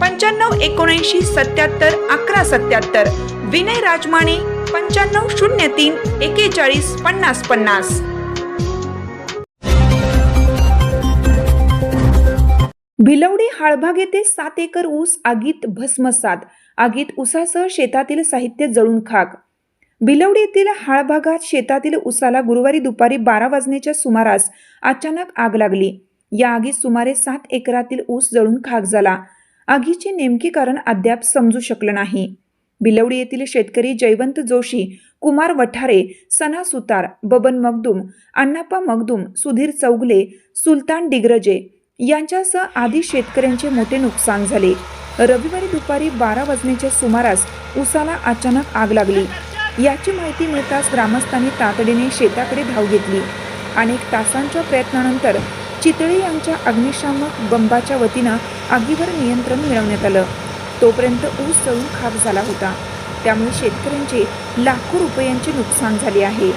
पंच्याण्णव एकोणऐंशी सत्याहत्तर अकरा सत्याहत्तर. विनय राजमाने पंच्याण्णव शून्य तीन एकेचाळीस पन्नास पन्नास. भिलवडी हाळभाग येथे सात एकर ऊस आगीत भस्मसात. आगीत ऊसासह शेतातील साहित्य जळून खाक. भिलवडी येथील हाळभागात शेतातील ऊसाला गुरुवारी दुपारी बारा वाजण्याच्या सुमारास अचानक आग लागली. या आगीत सुमारे सात एकरातील ऊस जळून खाक झाला. आगीचे नेमके कारण अद्याप समजू शकलं नाही. बिलवडी येथील शेतकरी जयवंत जोशी कुमार वठारे सना सुतार बबन मगदूम अण्णाप्पा मगदूम सुधीर चौगले सुलतान डिग्रजे यांच्यासह आधी शेतकऱ्यांचे मोठे नुकसान झाले. रविवारी दुपारी बारा वाजण्याच्या सुमारास उसाला अचानक आग लागली. याची माहिती मिळताच ग्रामस्थांनी तातडीने शेताकडे धाव घेतली. अनेक तासांच्या प्रयत्नानंतर चितळे यांच्या अग्निशामक बंबाच्या वतीनं आगीवर नियंत्रण मिळवण्यात आलं. तोपर्यंत ऊस जळून खाक झाला होता. त्यामुळे शेतकऱ्यांचे लाखो रुपयांचे नुकसान झाले आहे.